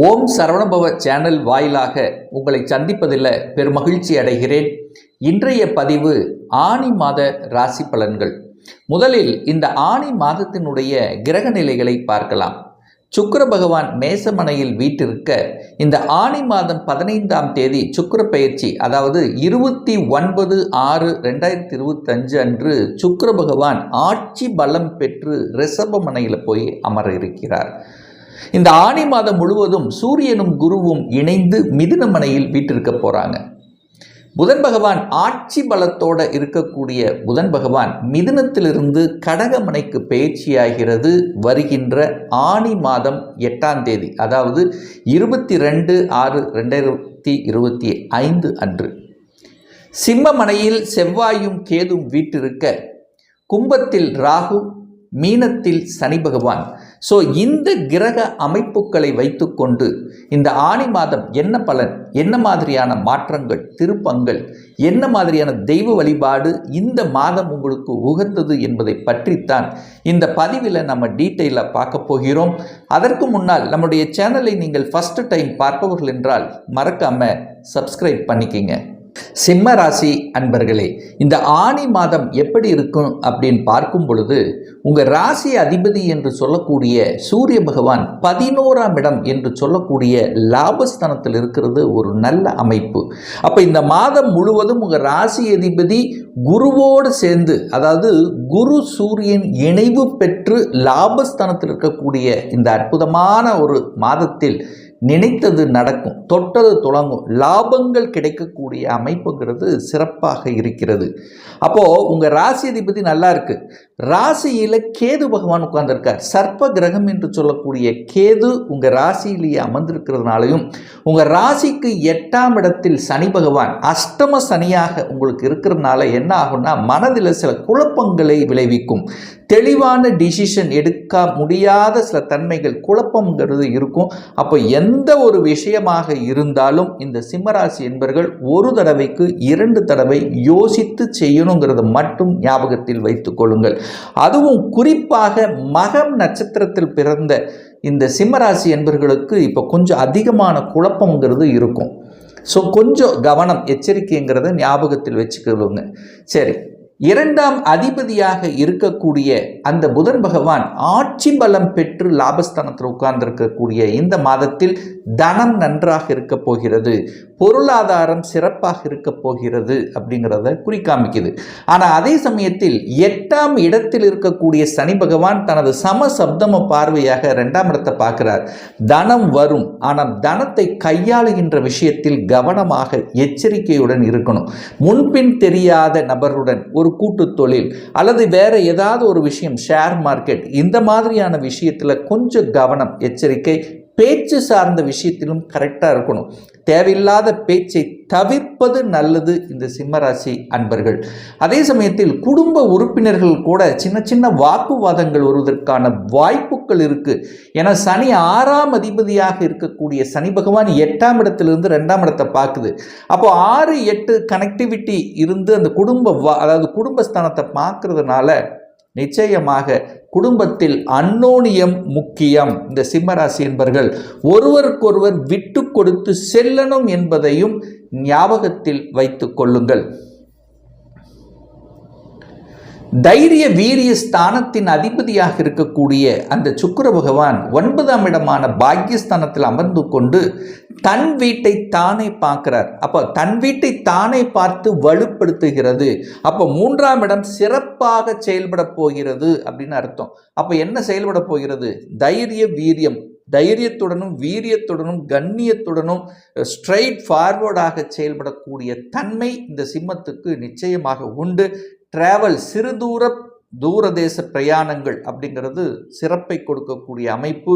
ஓம் Saravanabhava channel வாயிலாக உங்களை சந்திப்பதில் பெருமகிழ்ச்சி அடைகிறேன். இன்றைய பதிவு ஆனி மாத ராசி பலன்கள். முதலில் இந்த ஆனி மாதத்தினுடைய கிரக நிலைகளை பார்க்கலாம். சுக்கர பகவான் மேசமனையில் வீட்டிருக்க இந்த ஆனி மாதம் பதினைந்தாம் தேதி சுக்கிர பயிற்சி அதாவது இருபத்தி ஒன்பது ஆறு ரெண்டாயிரத்தி இருபத்தஞ்சு அன்று சுக்கர பகவான் ஆட்சி பலம் பெற்று ரிஷபமனையில் போய் அமர இருக்கிறார். இந்த ஆணி மாதம் முழுவதும் சூரியனும் குருவும் இணைந்து மிதுனமனையில் வீட்டிருக்க போகிறாங்க புதன் பகவான் ஆட்சி பலத்தோட இருக்கக்கூடிய புதன் பகவான் மிதுனத்திலிருந்து கடகமனைக்கு பயிற்சியாகிறது வருகின்ற ஆணி மாதம் எட்டாம் தேதி அதாவது இருபத்தி ரெண்டு ஆறு ரெண்டாயிரத்தி இருபத்தி ஐந்து அன்று. சிம்மமனையில் செவ்வாயும் கேதும் வீட்டிருக்க கும்பத்தில் ராகு மீனத்தில் சனி பகவான் ஸோ இந்த கிரக அமைப்புகளை வைத்துக்கொண்டு இந்த ஆணி மாதம் என்ன பலன்? என்ன மாதிரியான மாற்றங்கள் திருப்பங்கள்? என்ன மாதிரியான தெய்வ வழிபாடு இந்த மாதம் உங்களுக்கு உகந்தது என்பதை பற்றித்தான் இந்த பதிவில் நம்ம டீட்டெயிலாக பார்க்க போகிறோம். அதற்கு முன்னால் நம்முடைய சேனலை நீங்கள் ஃபஸ்ட்டு டைம் பார்ப்பவர்கள் என்றால் மறக்காமல் சப்ஸ்கிரைப் பண்ணிக்கிங்க. சிம்ம ராசி அன்பர்களே இந்த ஆணி மாதம் எப்படி இருக்கும் அப்படின்னு பார்க்கும் பொழுது உங்கள் ராசி அதிபதி என்று சொல்லக்கூடிய சூரிய பகவான் பதினோராம் இடம் என்று சொல்லக்கூடிய லாபஸ்தானத்தில் இருக்கிறது ஒரு நல்ல அமைப்பு. அப்போ இந்த மாதம் முழுவதும் உங்கள் ராசி அதிபதி குருவோடு சேர்ந்து அதாவது குரு சூரியன் இணைவு பெற்று லாபஸ்தானத்தில் இருக்கக்கூடிய இந்த அற்புதமான ஒரு மாதத்தில் நினைத்தது நடக்கும் தொட்டது தொடங்கும் லாபங்கள் கிடைக்கக்கூடிய அமைப்புங்கிறது சிறப்பாக இருக்கிறது. அப்போது உங்கள் ராசி அதிபதி நல்லா இருக்குது ராசியில் கேது பகவான் உட்கார்ந்துருக்கார். சர்ப்ப கிரகம் என்று சொல்லக்கூடிய கேது உங்கள் ராசியிலேயே அமர்ந்திருக்கிறதுனாலையும் உங்கள் ராசிக்கு எட்டாம் இடத்தில் சனி பகவான் அஷ்டம சனியாக உங்களுக்கு இருக்கிறதுனால என்ன ஆகும்னா மனதில் சில குழப்பங்களை விளைவிக்கும். தெளிவான டிசிஷன் எடுக்க முடியாத சில தன்மைகள் குழப்பங்கிறது இருக்கும். அப்போ எந்த ஒரு விஷயமாக இருந்தாலும் இந்த சிம்மராசி என்பர்கள் ஒரு தடவைக்கு இரண்டு தடவை யோசித்து செய்யணுங்கிறத மட்டும் ஞாபகத்தில் வைத்துக் கொள்ளுங்கள். அதுவும் குறிப்பாக மகம் நட்சத்திரத்தில் பிறந்த இந்த சிம்மராசி என்பர்களுக்கு இப்போ கொஞ்சம் அதிகமான குழப்பங்கிறது இருக்கும். ஸோ கொஞ்சம் கவனம் எச்சரிக்கைங்கிறத ஞாபகத்தில் வச்சுக்கொள்ளுங்க சரி. இரண்டாம் அதிபதியாக இருக்கக்கூடிய அந்த புதன் பகவான் ஆட்சி பலம் பெற்று லாபஸ்தானத்தில் உட்கார்ந்திருக்கக்கூடிய இந்த மாதத்தில் தனம் நன்றாக இருக்க போகிறது. பொருளாதாரம் சிறப்பாக இருக்க போகிறது அப்படிங்கிறத குறிக்காமிக்குது. ஆனால் அதே சமயத்தில் எட்டாம் இடத்தில் இருக்கக்கூடிய சனி பகவான் தனது சம சப்தம பார்வையாக ரெண்டாம் இடத்தை பார்க்கிறார். தனம் வரும். ஆனால் தனத்தை கையாளுகின்ற விஷயத்தில் கவனமாக எச்சரிக்கையுடன் இருக்கணும். முன்பின் தெரியாத நபருடன் ஒரு கூட்டு தொழில் அல்லது வேற ஏதாவது ஒரு விஷயம் ஷேர் மார்க்கெட் இந்த மாதிரியான விஷயத்தில் கொஞ்சம் கவனம் எச்சரிக்கை பேச்சு சார்ந்த விஷயத்திலும் கரெக்டாக இருக்கணும். தேவையில்லாத பேச்சை தவிர்ப்பது நல்லது இந்த சிம்மராசி அன்பர்கள். அதே சமயத்தில் குடும்ப உறுப்பினர்கள் கூட சின்ன சின்ன வாக்குவாதங்கள் வருவதற்கான வாய்ப்புகள் இருக்குது ஏன்னா சனி ஆறாம் அதிபதியாக இருக்கக்கூடிய சனி பகவான் எட்டாம் இடத்திலிருந்து ரெண்டாம் இடத்தை பார்க்குது. அப்போ ஆறு எட்டு கனெக்டிவிட்டி இருந்து அந்த குடும்ப வா அதாவது குடும்பஸ்தானத்தை பார்க்கறதுனால நிச்சயமாக குடும்பத்தில் அன்னோனியம் முக்கியம். இந்த சிம்மராசி என்பர்கள் ஒருவருக்கொருவர் விட்டு கொடுத்து செல்லணும் என்பதையும் ஞாபகத்தில் வைத்து கொள்ளுங்கள். தைரிய வீரிய ஸ்தானத்தின் அதிபதியாக இருக்கக்கூடிய அந்த சுக்கிர பகவான் ஒன்பதாம் இடமான பாக்யஸ்தானத்தில் அமர்ந்து கொண்டு தன் வீட்டை தானே பார்க்கிறார். அப்போ தன் வீட்டை தானே பார்த்து வலுப்படுத்துகிறது. அப்போ மூன்றாம் இடம் சிறப்பாக செயல்பட போகிறது அப்படின்னு அர்த்தம். அப்போ என்ன செயல்பட போகிறது? தைரிய வீரியம். தைரியத்துடனும் வீரியத்துடனும் கண்ணியத்துடனும் ஸ்ட்ரைட் ஃபார்வர்டாக செயல்படக்கூடிய தன்மை இந்த சிம்மத்துக்கு நிச்சயமாக உண்டு. டிராவல் சிறு தூர தூரதேச பிரயாணங்கள் அப்படிங்கிறது சிறப்பை கொடுக்கக்கூடிய அமைப்பு.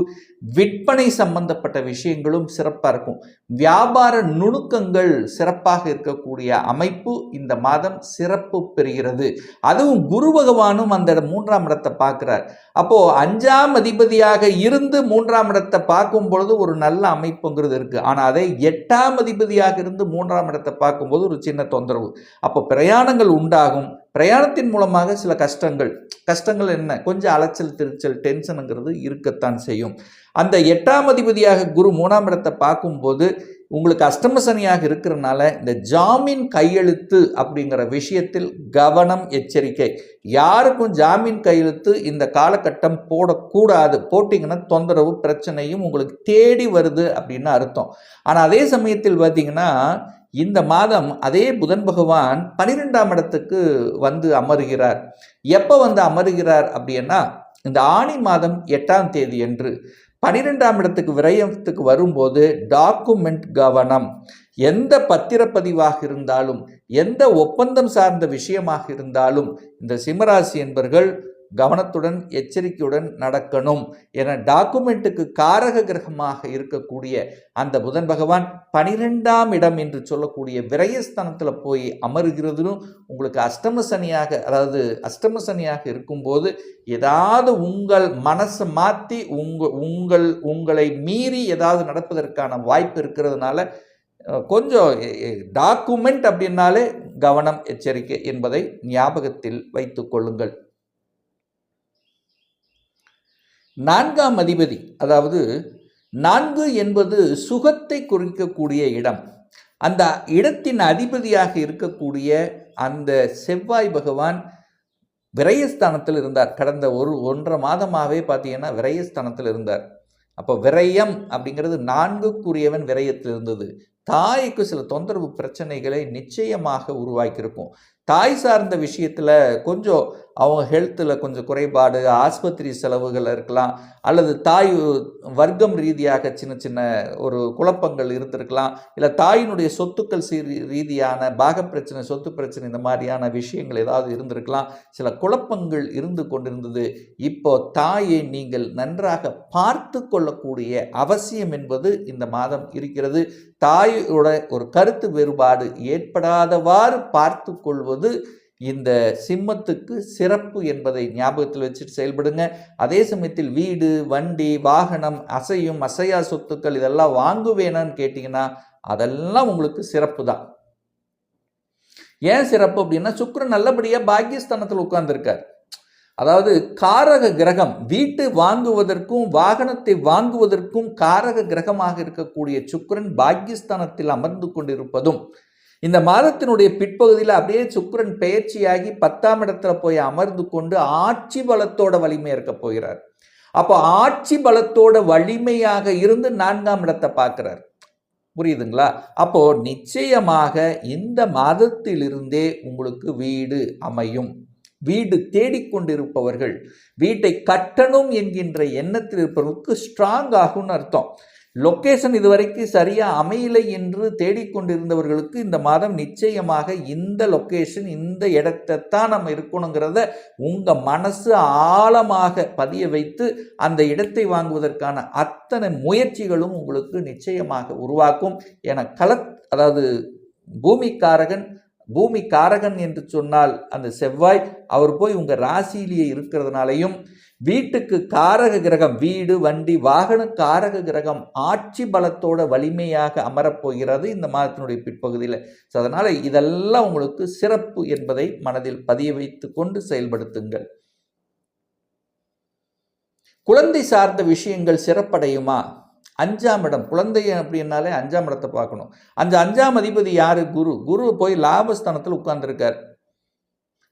விற்பனை சம்பந்தப்பட்ட விஷயங்களும் சிறப்பாக இருக்கும். வியாபார நுணுக்கங்கள் சிறப்பாக இருக்கக்கூடிய அமைப்பு இந்த மாதம் சிறப்பு பெறுகிறது. அதுவும் குரு பகவானும் அந்த மூன்றாம் இடத்தை பார்க்குறார். அப்போது அஞ்சாம் அதிபதியாக இருந்து மூன்றாம் இடத்தை பார்க்கும் பொழுது ஒரு நல்ல அமைப்புங்கிறது இருக்குது ஆனால் அதை எட்டாம் அதிபதியாக இருந்து மூன்றாம் இடத்தை பார்க்கும்போது ஒரு சின்ன தொந்தரவு. அப்போ பிரயாணங்கள் உண்டாகும். பிரயாணத்தின் மூலமாக சில கஷ்டங்கள் கஷ்டங்கள் என்ன? கொஞ்சம் அலைச்சல் திருச்சல் டென்ஷனுங்கிறது இருக்கத்தான் செய்யும். அந்த எட்டாம் அதிபதியாக குரு மூணாம் இடத்தை பார்க்கும்போது உங்களுக்கு அஷ்டம சனியாக இருக்கிறனால இந்த ஜாமீன் கையெழுத்து அப்படிங்கிற விஷயத்தில் கவனம் எச்சரிக்கை. யாருக்கும் ஜாமீன் கையெழுத்து இந்த காலகட்டம் போடக்கூடாது. போட்டிங்கன்னா தொந்தரவு பிரச்சனையும் உங்களுக்கு தேடி வருது அப்படின்னு அர்த்தம். ஆனால் அதே சமயத்தில் பார்த்தீங்கன்னா இந்த மாதம் அதே புதன் பகவான் பன்னிரெண்டாம் இடத்துக்கு வந்து அமருகிறார். எப்போ வந்து அமருகிறார் அப்படின்னா இந்த ஆணி மாதம் எட்டாம் தேதி என்று பனிரெண்டாம் இடத்துக்கு விரயத்துக்கு வரும்போது டாக்குமெண்ட் கவனம். எந்த பத்திரப்பதிவாக இருந்தாலும் எந்த ஒப்பந்தம் சார்ந்த விஷயமாக இருந்தாலும் இந்த சிம்மராசி என்பர்கள் கவனத்துடன் எச்சரிக்கையுடன் நடக்கணும் என டாக்குமெண்ட்டுக்கு காரக கிரகமாக இருக்கக்கூடிய அந்த புதன் பகவான் பனிரெண்டாம் இடம் என்று சொல்லக்கூடிய விரயஸ்தானத்தில் போய் அமருகிறதும் உங்களுக்கு அஷ்டம சனியாக அதாவது அஷ்டம சனியாக இருக்கும்போது ஏதாவது உங்கள் மனசை மாற்றி உங்கள் உங்கள் உங்களை மீறி ஏதாவது நடப்பதற்கான வாய்ப்பு இருக்கிறதுனால கொஞ்சம் டாக்குமெண்ட் அப்படின்னாலே கவனம் எச்சரிக்கை என்பதை ஞாபகத்தில் வைத்து கொள்ளுங்கள். நான்காம் அதிபதி அதாவது நான்கு என்பது சுகத்தை குறிக்கக்கூடிய இடம். அந்த இடத்தின் அதிபதியாக இருக்கக்கூடிய அந்த செவ்வாய் பகவான் விரயஸ்தானத்தில் இருந்தார். கடந்த ஒரு ஒன்றரை மாதமாகவே பார்த்தீங்கன்னா விரயஸ்தானத்தில் இருந்தார். அப்போ விரயம் அப்படிங்கிறது நான்குக்குரியவன் விரயத்தில் இருந்தது. தாய்க்கு சில தொந்தரவு பிரச்சனைகளை நிச்சயமாக உருவாக்கியிருக்கும். தாய் சார்ந்த விஷயத்தில் கொஞ்சம் அவங்க ஹெல்த்தில் கொஞ்சம் குறைபாடு ஆஸ்பத்திரி செலவுகள் இருக்கலாம் அல்லது தாய் வர்க்கம் ரீதியாக சின்ன சின்ன ஒரு குழப்பங்கள் இருந்திருக்கலாம் இல்லை தாயினுடைய சொத்துக்கள் சீ ரீதியான பாக பிரச்சனை சொத்து பிரச்சனை இந்த மாதிரியான விஷயங்கள் ஏதாவது இருந்திருக்கலாம் சில குழப்பங்கள் இருந்து கொண்டிருந்தது. இப்போ தாயை நீங்கள் நன்றாக பார்த்து கொள்ளக்கூடிய அவசியம் என்பது இந்த மாதம் இருக்கிறது. தாயோட ஒரு கருத்து வேறுபாடு ஏற்படாதவாறு பார்த்து கொள்வது இந்த சிம்மத்துக்கு சிறப்பு என்பதை ஞாபகத்தில் வச்சுட்டு செயல்படுங்க. அதே சமயத்தில் வீடு வண்டி வாகனம் அசையும் அசையா சொத்துக்கள் இதெல்லாம் வாங்குவேனான்னு கேட்டிங்கன்னா அதெல்லாம் உங்களுக்கு சிறப்பு தான் ஏன் சிறப்பு அப்படின்னா சுக்ரன் நல்லபடியாக பாக்கியஸ்தானத்தில் உட்கார்ந்துருக்கார். அதாவது காரக கிரகம் வீட்டு வாங்குவதற்கும் வாகனத்தை வாங்குவதற்கும் காரக கிரகமாக இருக்கக்கூடிய சுக்கிரன் பாக்கியஸ்தானத்தில் அமர்ந்து கொண்டிருப்பதும் இந்த மாதத்தினுடைய பிற்பகுதியில் அப்படியே சுக்கிரன் பெயர்ச்சியாகி பத்தாம் இடத்துல போய் அமர்ந்து கொண்டு ஆட்சி பலத்தோட வலிமை இருக்க போகிறார். அப்போ ஆட்சி பலத்தோட வலிமையாக இருந்து நான்காம் இடத்தை பார்க்கிறார். புரியுதுங்களா? அப்போ நிச்சயமாக இந்த மாதத்திலிருந்தே உங்களுக்கு வீடு அமையும். வீடு தேடிக்கொண்டிருப்பவர்கள் வீட்டை கட்டணும் என்கின்ற எண்ணத்தில் இருப்பவர்களுக்கு ஸ்ட்ராங் ஆகும்னு அர்த்தம். லொக்கேஷன் இதுவரைக்கும் சரியாக அமையலை என்று தேடிக்கொண்டிருந்தவர்களுக்கு இந்த மாதம் நிச்சயமாக இந்த லொக்கேஷன் இந்த இடத்தைத்தான் நம்ம இருக்கணுங்கிறத உங்கள் மனசு ஆழமாக பதிய வைத்து அந்த இடத்தை வாங்குவதற்கான அத்தனை முயற்சிகளும் உங்களுக்கு நிச்சயமாக உருவாக்கும். என கல அதாவது பூமிக்காரகன் பூமி காரகன் என்று சொன்னால் அந்த செவ்வாய் அவர் போய் உங்கள் ராசியிலேயே இருக்கிறதுனாலையும் வீட்டுக்கு காரக கிரகம் வீடு வண்டி வாகன காரக கிரகம் ஆட்சி பலத்தோட வலிமையாக அமரப்போகிறது இந்த மாதத்தினுடைய பிற்பகுதியில். ஸோ அதனால் இதெல்லாம் உங்களுக்கு சிறப்பு என்பதை மனதில் பதிய வைத்து கொண்டு செயல்படுத்துங்கள். குழந்தை சார்ந்த விஷயங்கள் சிறப்படையுமா? அஞ்சாம் இடம். குழந்தை அப்படின்னாலே அஞ்சாம் இடத்தை பார்க்கணும். அந்த அஞ்சாம் அதிபதி யார்? குரு. குரு போய் லாபஸ்தானத்தில் உட்கார்ந்துருக்கார்.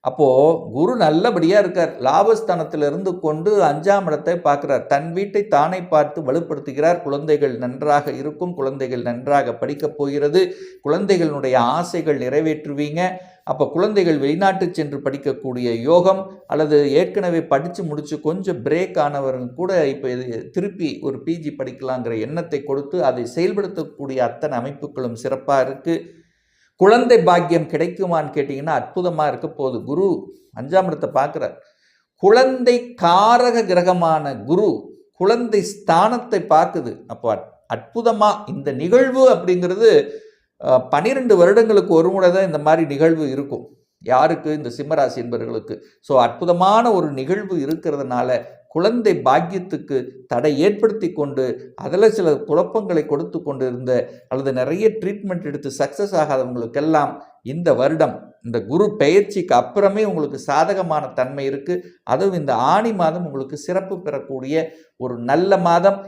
அப்போ குரு நல்லபடியாக இருக்கார். லாபஸ்தானத்தில் இருந்து கொண்டு அஞ்சாம் இடத்தை பார்க்குறார். தன் வீட்டை தானே பார்த்து வலுப்படுத்துகிறார். குழந்தைகள் நன்றாக இருக்கும். குழந்தைகள் நன்றாக படிக்கப் போகிறது. குழந்தைகளுடைய ஆசைகள் நிறைவேற்றுவீங்க. அப்போ குழந்தைகள் வெளிநாட்டு சென்று படிக்கக்கூடிய யோகம் அல்லது ஏற்கனவே படித்து முடித்து கொஞ்சம் பிரேக் ஆனவர்கள் கூட இப்போ இது திருப்பி ஒரு பிஜி படிக்கலாங்கிற எண்ணத்தை கொடுத்து அதை செயல்படுத்தக்கூடிய அத்தனை அமைப்புகளும் சிறப்பாக இருக்குது குழந்தை பாக்கியம் கிடைக்குமான்னு கேட்டிங்கன்னா அற்புதமாக இருக்க போகுது. குரு அஞ்சாம் இடத்தை பார்க்குறார். குழந்தை காரக கிரகமான குரு குழந்தை ஸ்தானத்தை பார்க்குது. அப்போ அற்புதமாக இந்த நிகழ்வு அப்படிங்கிறது பன்னிரெண்டு வருடங்களுக்கு ஒரு முறை தான் இந்த மாதிரி நிகழ்வு இருக்கும். யாருக்கு? இந்த சிம்மராசி என்பவர்களுக்கு ஸோ அற்புதமான ஒரு நிகழ்வு இருக்கிறதுனால குழந்தை பாக்கியத்துக்கு தடை ஏற்படுத்தி கொண்டு அதில் சில குழப்பங்களை கொடுத்து கொண்டு இருந்த அல்லது நிறைய ட்ரீட்மெண்ட் எடுத்து சக்ஸஸ் ஆகாதவங்களுக்கெல்லாம் இந்த வருடம் இந்த குரு பெயர்ச்சிக்கு அப்புறமே உங்களுக்கு சாதகமான தன்மை இருக்குது அதுவும் இந்த ஆணி மாதம் உங்களுக்கு சிறப்பு பெறக்கூடிய ஒரு நல்ல மாதம்.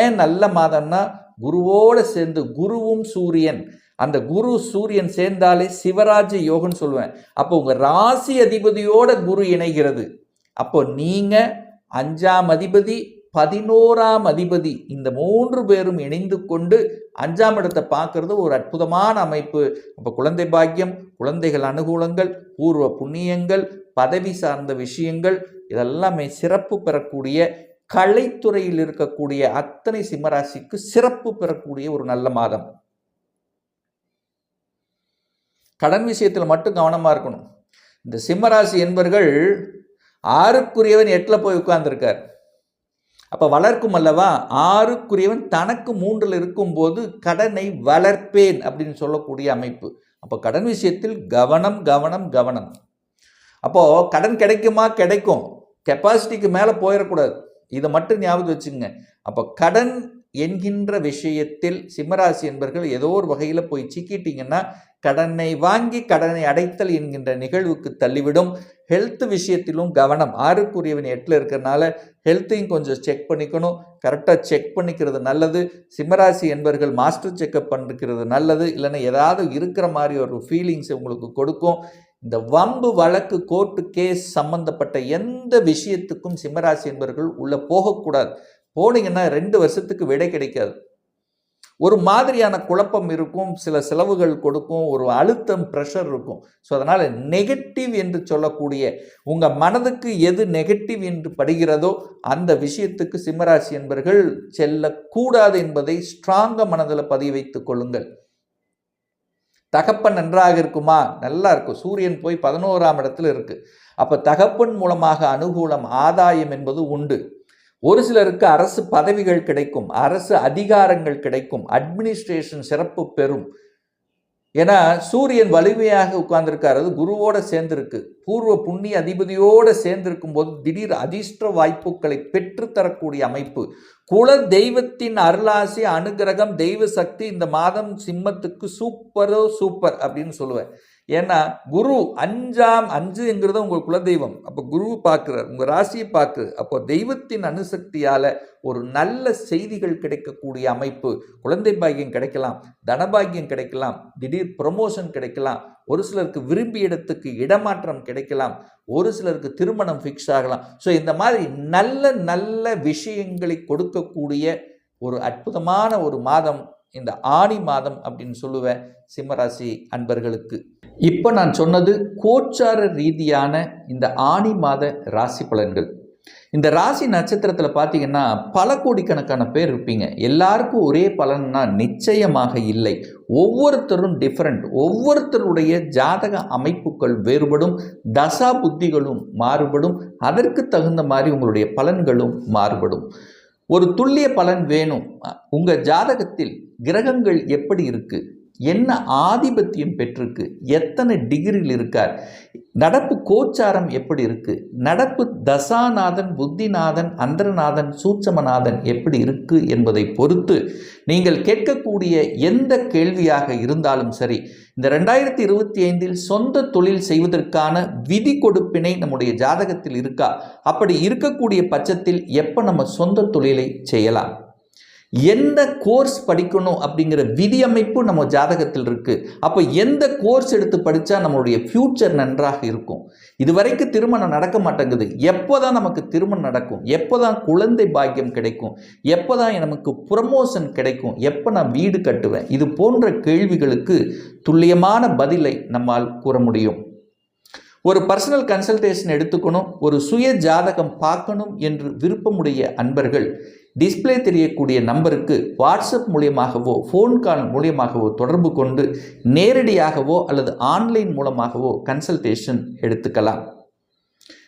ஏன் நல்ல மாதம்னா குருவோடு சேர்ந்து குருவும் சூரியன். அந்த குரு சூரியன் சேர்ந்தாலே சிவராஜ யோகம்னு சொல்லுவேன். அப்போ உங்கள் ராசி அதிபதியோட குரு இணைகிறது. அப்போ நீங்கள் அஞ்சாம் அதிபதி பதினோராம் அதிபதி இந்த மூன்று பேரும் இணைந்து கொண்டு அஞ்சாம் இடத்தை பார்க்கறது ஒரு அற்புதமான அமைப்பு. அப்போ குழந்தை பாக்கியம் குழந்தைகள் அனுகூலங்கள் பூர்வ புண்ணியங்கள் பதவி சார்ந்த விஷயங்கள் இதெல்லாமே சிறப்பு பெறக்கூடிய கலைத்துறையில் இருக்கக்கூடிய அத்தனை சிம்மராசிக்கு சிறப்பு பெறக்கூடிய ஒரு நல்ல மாதம். கடன் விஷயத்தில் மட்டும் கவனமாக இருக்கணும். இந்த சிம்மராசி என்பர்கள் ஆறுக்குரியவன் எட்டில் போய் உட்கார்ந்துருக்கார். அப்போ வளர்க்கும் அல்லவா? ஆறுக்குரியவன் தனக்கு மூன்றில் இருக்கும்போது கடனை வளர்ப்பேன் அப்படின்னு சொல்லக்கூடிய அமைப்பு. அப்போ கடன் விஷயத்தில் கவனம் கவனம் கவனம். அப்போது கடன் கிடைக்குமா? கிடைக்கும். கெப்பாசிட்டிக்கு மேலே போயிடக்கூடாது. இதை மட்டும் ஞாபகம் வச்சுங்க அப்போ கடன் என்கின்ற விஷயத்தில் சிம்மராசி என்பர்கள் ஏதோ ஒரு வகையில் போய் சிக்கிட்டீங்கன்னா கடனை வாங்கி கடனை அடைத்தல் என்கின்ற நிகழ்வுக்கு தள்ளிவிடும். ஹெல்த் விஷயத்திலும் கவனம். ஆறுக்குரியவன் எட்டில் இருக்கிறனால ஹெல்த்தையும் கொஞ்சம் செக் பண்ணிக்கணும். கரெக்டாக செக் பண்ணிக்கிறது நல்லது. சிம்மராசி என்பர்கள் மாஸ்டர் செக்கப் பண்ணிருக்கிறது நல்லது. இல்லைன்னா ஏதாவது இருக்கிற மாதிரி ஒரு ஃபீலிங்ஸ் உங்களுக்கு கொடுக்கும். இந்த வம்பு வழக்கு கோர்ட்டு கேஸ் சம்பந்தப்பட்ட எந்த விஷயத்துக்கும் சிம்மராசி என்பவர்கள் உள்ளே போகக்கூடாது. போனீங்கன்னா ரெண்டு வருஷத்துக்கு விடை கிடைக்காது. ஒரு மாதிரியான குழப்பம் இருக்கும் சில செலவுகள் கொடுக்கும் ஒரு அழுத்தம் ப்ரெஷர் இருக்கும். ஸோ அதனால் நெகட்டிவ் என்று சொல்லக்கூடிய உங்கள் மனதுக்கு எது நெகட்டிவ் என்று படுகிறதோ அந்த விஷயத்துக்கு சிம்மராசி என்பர்கள் செல்லக்கூடாது என்பதை ஸ்ட்ராங்காக மனதில் பதிய வைத்துக் கொள்ளுங்கள். தகப்பன் நன்றாக இருக்குமா? நல்லா இருக்கும். சூரியன் போய் பதினோராம் இடத்துல இருக்குது அப்போ தகப்பன் மூலமாக அனுகூலம் ஆதாயம் என்பது உண்டு. ஒரு சிலருக்கு அரசு பதவிகள் கிடைக்கும் அரசு அதிகாரங்கள் கிடைக்கும் அட்மினிஸ்ட்ரேஷன் சிறப்பு பெறும். ஏன்னா சூரியன் வலிமையாக உட்கார்ந்துருக்காரு. அது குருவோட சேர்ந்திருக்கு. பூர்வ புண்ணிய அதிபதியோடு சேர்ந்திருக்கும் போது திடீர் அதிர்ஷ்ட வாய்ப்புகளை பெற்றுத்தரக்கூடிய அமைப்பு. குல தெய்வத்தின் அருளாசி அனுகிரகம் தெய்வ சக்தி இந்த மாதம் சிம்மத்துக்கு சூப்பரோ சூப்பர் அப்படின்னு சொல்லுவேன். ஏன்னா குரு அஞ்சாம் அஞ்சுங்கிறது உங்கள் குலதெய்வம். அப்போ குரு பார்க்குறார் உங்கள் ராசியை பார்க்குறது அப்போ தெய்வத்தின் அணுசக்தியால் ஒரு நல்ல செய்திகள் கிடைக்கக்கூடிய அமைப்பு. குழந்தை பாக்கியம் கிடைக்கலாம் தனபாகியம் கிடைக்கலாம் திடீர் ப்ரொமோஷன் கிடைக்கலாம் ஒரு சிலருக்கு விரும்பிய இடத்துக்கு இடமாற்றம் கிடைக்கலாம் ஒரு சிலருக்கு திருமணம் ஃபிக்ஸ் ஆகலாம். ஸோ இந்த மாதிரி நல்ல நல்ல விஷயங்களை கொடுக்கக்கூடிய ஒரு அற்புதமான ஒரு மாதம் இந்த ஆணி மாதம் அப்படின்னு சொல்லுவேன் சிம்மராசி அன்பர்களுக்கு. இப்போ நான் சொன்னது கோச்சார ரீதியான இந்த ஆணி மாத ராசி பலன்கள். இந்த ராசி நட்சத்திரத்தில் பார்த்தீங்கன்னா பல கோடிக்கணக்கான பேர் இருப்பீங்க. எல்லாருக்கும் ஒரே பலன்னா நிச்சயமாக இல்லை. ஒவ்வொருத்தரும் டிஃப்ரெண்ட் ஒவ்வொருத்தருடைய ஜாதக அமைப்புகள் வேறுபடும் தசா புத்திகளும் மாறுபடும் அதற்கு தகுந்த மாதிரி உங்களுடைய பலன்களும் மாறுபடும். ஒரு துல்லிய பலன் வேணும். உங்கள் ஜாதகத்தில் கிரகங்கள் எப்படி இருக்குது என்ன ஆதிபத்தியம் பெற்றிருக்கு? எத்தனை டிகிரியில் இருக்கார்? நடப்பு கோச்சாரம் எப்படி இருக்கு? நடப்பு தசாநாதன் புத்திநாதன் அந்தரநாதன் சூட்சமநாதன் எப்படி இருக்கு என்பதை பொறுத்து நீங்கள் கேட்கக்கூடிய எந்த கேள்வியாக இருந்தாலும் சரி இந்த ரெண்டாயிரத்தி இருபத்தி ஐந்தில் சொந்த தொழில் செய்வதற்கான விதி கொடுப்பினை நம்முடைய ஜாதகத்தில் இருக்கா? அப்படி இருக்கக்கூடிய பட்சத்தில் எப்போ நம்ம சொந்த தொழிலை செய்யலாம்? எந்த கோர்ஸ் படிக்கணும் அப்படிங்கிற விதியமைப்பு நம்ம ஜாதகத்தில் இருக்குது அப்போ எந்த கோர்ஸ் எடுத்து படித்தா நம்மளுடைய ஃப்யூச்சர் நன்றாக இருக்கும்? இதுவரைக்கும் திருமணம் நடக்க மாட்டேங்குது. எப்போ தான் நமக்கு திருமணம் நடக்கும்? எப்போ தான் குழந்தை பாக்கியம் கிடைக்கும்? எப்போ தான் நமக்கு ப்ரமோஷன் கிடைக்கும்? எப்போ நான் வீடு கட்டுவேன்? இது போன்ற கேள்விகளுக்கு துல்லியமான பதிலை நம்மால் கூற முடியும். ஒரு பர்சனல் கன்சல்டேஷன் எடுத்துக்கணும். ஒரு சுய ஜாதகம் பார்க்கணும் என்று விருப்பமுடைய அன்பர்கள் டிஸ்பிளே தெரியக்கூடிய நம்பருக்கு வாட்ஸ்அப் மூலியமாகவோ ஃபோன் கால் மூலியமாகவோ தொடர்பு கொண்டு நேரடியாகவோ அல்லது ஆன்லைன் மூலமாகவோ கன்சல்டேஷன் எடுத்துக்கலாம்.